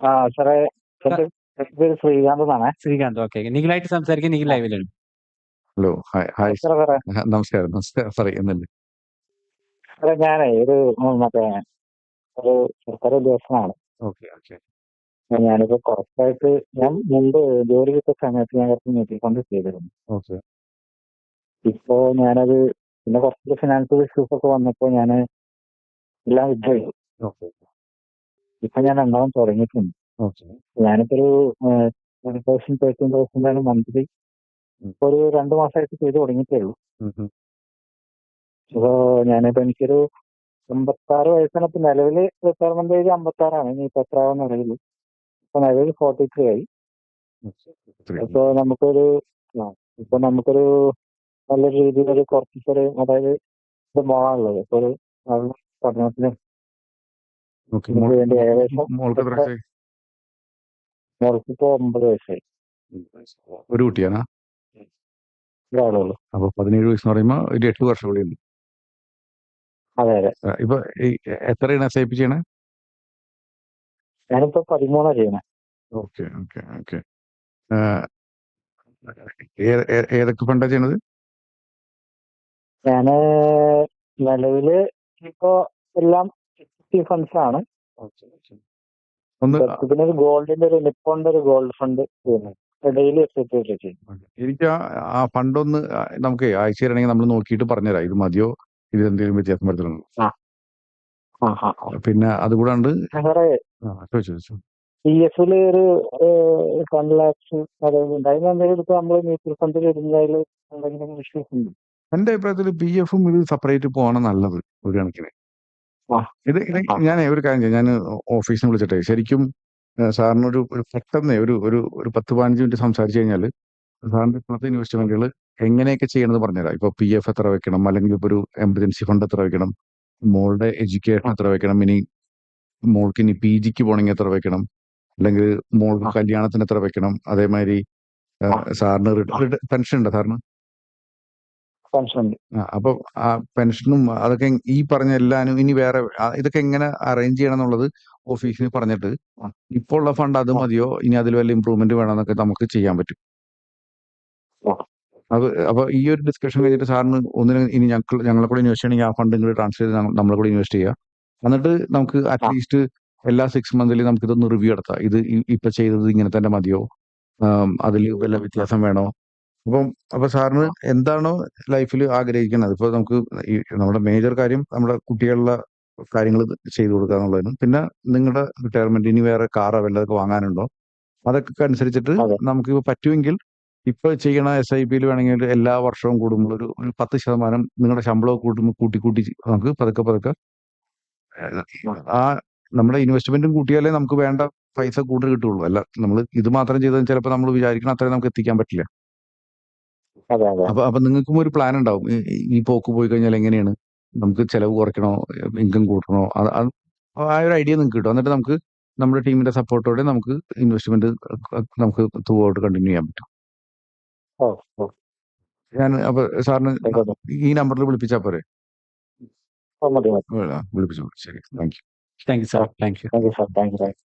ആ സാറേ എന്റെ എന്റെ പേര് ശ്രീകാന്ത് എന്നാണ്. ശ്രീകാന്ത് ഓക്കെ നിഖിലായിട്ട് സംസാരിക്കാൻ നിഖിൽ ലൈവിലുണ്ട്. Hello hi hi. സാറേ സാറേ ആ, നമസ്കാരം നമസ്കാരം. പറയുന്നില്ലേ സാറേ ഞാനേ ഒരു മറ്റേ ഒരു സർക്കാർ ഉദ്യോഗസ്ഥനാണ്. Okay okay. ഞാനിപ്പോ കുറച്ചായിട്ട് ഞാൻ മുമ്പ് ജോലി കിട്ടിയ സമയത്ത് ഞാൻ കുറച്ച് മ്യൂച്വൽ ഫണ്ട് ചെയ്തിരുന്നു. ഓക്കെ. ഇപ്പോ ഞാനത് പിന്നെ കുറച്ച് ഫിനാൻഷ്യൽ ഇഷ്യൂസ് ഒക്കെ വന്നപ്പോ ഞാൻ എല്ലാം വിഡ്രോ ചെയ്തു ഓക്കെ. ഇപ്പൊ ഞാൻ രണ്ടാമത് തുടങ്ങിയിട്ടുണ്ട്. ഞാനിപ്പോ ഒരു തൗസൻഡ് തേർട്ടീൻ തൗസൻഡ് ആണ് മന്ത്ലി. ഇപ്പൊ ഒരു രണ്ടു മാസമായിട്ട് ചെയ്ത് തുടങ്ങിയിട്ടേ ഉള്ളൂ അപ്പോ ഞാനിപ്പോ എനിക്കൊരു അമ്പത്താറ് വയസ്സാണ്. ഇപ്പൊ നിലവിൽ റിട്ടയർമെന്റ് ഏജ് അമ്പത്താറാണ്. ഇനി ഇപ്പൊ എത്രയാണെന്ന് അറിയില്ല. ഇപ്പൊ നിലവിൽ ഫോർട്ടി ത്രീ ആയി അപ്പൊ നമുക്കൊരു ഇപ്പൊ നമുക്കൊരു നല്ലൊരു രീതിയിലൊരു കുറച്ചൊരു അതായത് ഇത് മോളാണുള്ളത് ഇപ്പൊ ഒരു പഠനത്തിന് ഓക്കെ. ഇതിന് വേണ്ടി ഏകദേശം മോൾക്ക് എത്ര വയസ്സായി? മോൾക്കിപ്പോ ഒമ്പത് വയസ്സായി. ഒരു കുട്ടിയാണോ? അപ്പൊ പതിനേഴ് വയസ്സ് പറയുമ്പോ ഒരു എട്ട് വർഷം കൂടി ഉണ്ട് അതെ അതെ. ആ, ഇപ്പൊ ഈ എത്രയാണ് എസ് ഐ പി ചെയ്യണേ ഞാനിപ്പോ പതിമൂന്നാ ചെയ്യണേ ഓക്കെ ഓക്കെ ഓക്കെ. ഏതൊക്കെ ഫണ്ടാ ചെയ്യണത്? ഞാൻ നിലവിൽ ഇപ്പോ എല്ലാം ഫണ്ട്സ് ആണ്. പിന്നെ ഒരു ഗോൾഡിന്റെ ഒരു നിപ്പോണിന്റെ ഒരു ഗോൾഡ് ഫണ്ട് ഡെയിലി എനിക്ക് ആ ഫണ്ട് ഒന്ന് നമുക്ക് അയച്ചു തരണമെങ്കിൽ നമ്മൾ നോക്കിയിട്ട് പറഞ്ഞുതരാം. ഇത് മതിയോ? ഇത് എന്തെങ്കിലും വ്യത്യാസം വരുത്തണം? പിന്നെ അതുകൂടാണ്ട് പി എഫിൽ ഒരു വൺ ലാക്സ് അതായത് മ്യൂച്വൽ ഫണ്ടിൽ എന്തെങ്കിലും ഇഷ്യൂസ് ഉണ്ട്? എന്റെ അഭിപ്രായത്തിൽ പി എഫും ഇത് സെപ്പറേറ്റ് പോകണം നല്ലത് ഒരു കണക്കിന്. ആ. ഇത് ഇത് ആ. ഞാൻ ഒരു കാര്യം ചെയ്യാം. ഞാൻ ഓഫീസിൽ നിന്ന് വിളിച്ചിട്ടെ. ശരിക്കും ഏഹ് സാറിന് ഒരു പെട്ടെന്ന് ഒരു ഒരു ഒരു പത്ത് പതിനഞ്ച് മിനിറ്റ് സംസാരിച്ചു കഴിഞ്ഞാൽ സാറിന്റെ ഇപ്പോഴത്തെ ഇൻവെസ്റ്റ്മെന്റുകൾ എങ്ങനെയൊക്കെ ചെയ്യണമെന്ന് പറഞ്ഞുതരാം. ഇപ്പൊ പി എഫ് എത്ര വെക്കണം? അല്ലെങ്കിൽ ഇപ്പൊ ഒരു എമർജൻസി ഫണ്ട് എത്ര വെക്കണം? മോളുടെ എഡ്യൂക്കേഷൻ എത്ര വെക്കണം? ഇനി മോൾക്ക് ഇനി പി ജിക്ക് പോകണമെങ്കിൽ എത്ര വെക്കണം? അല്ലെങ്കിൽ മോൾക്ക് ആ. കല്യാണത്തിന് എത്ര വെക്കണം? അതേമാതിരി ഏഹ്, ആ. സാറിന് പെൻഷൻ ഉണ്ടോ സാറിന്? അപ്പൊ ആ പെൻഷനും അതൊക്കെ ഈ പറഞ്ഞ എല്ലാനും ഇനി വേറെ ഇതൊക്കെ എങ്ങനെ അറേഞ്ച് ചെയ്യണം എന്നുള്ളത് ഓഫീസിൽ പറഞ്ഞിട്ട്. ഇപ്പോൾ ഉള്ള ഫണ്ട് അത് മതിയോ? ഇനി അതിൽ വല്ല ഇമ്പ്രൂവ്മെന്റ് വേണമെന്നൊക്കെ നമുക്ക് ചെയ്യാൻ പറ്റും. അത് അപ്പൊ ഈ ഒരു ഡിസ്കഷൻ കഴിഞ്ഞിട്ട് സാറിന് ഒന്നിനും ഇനി ഞങ്ങൾ ഞങ്ങളെ കൂടെ ഇൻവെസ്റ്റ് ചെയ്യണമെങ്കിൽ ആ ഫണ്ട് ഇങ്ങോട്ട് ട്രാൻസ്ഫർ ചെയ്ത് നമ്മളെ കൂടെ ഇൻവെസ്റ്റ് ചെയ്യുക എന്നിട്ട് നമുക്ക് അറ്റ്ലീസ്റ്റ് എല്ലാ സിക്സ് മന്തിലും നമുക്ക് ഇതൊന്ന് റിവ്യൂ നടത്താം ഇത് ഇപ്പൊ ചെയ്തത് ഇങ്ങനെ തന്നെ മതിയോ? അതിൽ വല്ല വ്യത്യാസം വേണോ? അപ്പം അപ്പൊ സാറിന് എന്താണോ ലൈഫിൽ ആഗ്രഹിക്കുന്നത്. ഇപ്പൊ നമുക്ക് ഈ നമ്മുടെ മേജർ കാര്യം നമ്മുടെ കുട്ടികളുടെ കാര്യങ്ങൾ ചെയ്തു കൊടുക്കുക എന്നുള്ളതിനും പിന്നെ നിങ്ങളുടെ റിട്ടയർമെന്റ് ഇനി വേറെ കാറോ വല്ലതൊക്കെ വാങ്ങാനുണ്ടോ? അതൊക്കെ അനുസരിച്ചിട്ട് അതെ. നമുക്ക് ഇപ്പൊ പറ്റുമെങ്കിൽ ഇപ്പൊ ചെയ്യണ എസ് ഐ പിയിൽ വേണമെങ്കിൽ എല്ലാ വർഷവും കൂടുമ്പോൾ ഒരു ഒരു പത്ത് ശതമാനം നിങ്ങളുടെ ശമ്പളം കൂട്ടുമ്പോൾ കൂട്ടി കൂട്ടി നമുക്ക് പതുക്കെ പതുക്കെ ഏഹ്, ആ നമ്മുടെ ഇൻവെസ്റ്റ്മെന്റും കൂട്ടിയാലേ നമുക്ക് വേണ്ട പൈസ കൂടുതൽ കിട്ടുള്ളൂ അല്ല നമ്മൾ ഇത് മാത്രം ചെയ്താൽ ചിലപ്പോൾ നമ്മൾ വിചാരിക്കണം അത്രയും നമുക്ക് എത്തിക്കാൻ പറ്റില്ല. അതെ അതെ. അപ്പൊ അപ്പൊ നിങ്ങൾക്കും ഒരു പ്ലാൻ ഉണ്ടാവും. ഈ- പോക്ക് പോയി കഴിഞ്ഞാൽ എങ്ങനെയാണ്? നമുക്ക് ചെലവ് കുറയ്ക്കണോ? ഇൻകം കൂട്ടണോ? അത് അത് ആ ഒരു ഐഡിയ നിങ്ങൾക്ക് കിട്ടും. എന്നിട്ട് നമുക്ക് നമ്മുടെ ടീമിന്റെ സപ്പോർട്ടോടെ നമുക്ക് ഇൻവെസ്റ്റ്മെന്റ് നമുക്ക് ത്രൂ ഔട്ട് കണ്ടിന്യൂ ചെയ്യാൻ പറ്റും. ഓ ഓ. ഞാൻ അപ്പൊ സാറിന് ആയിക്കോട്ടെ ഈ നമ്പറിൽ വിളിപ്പിച്ചാൽ പോരെ? ഓ മതി മതി. വിളിപ്പിച്ചു ശരി. Thank you thank you sir thank you thank you sir thank you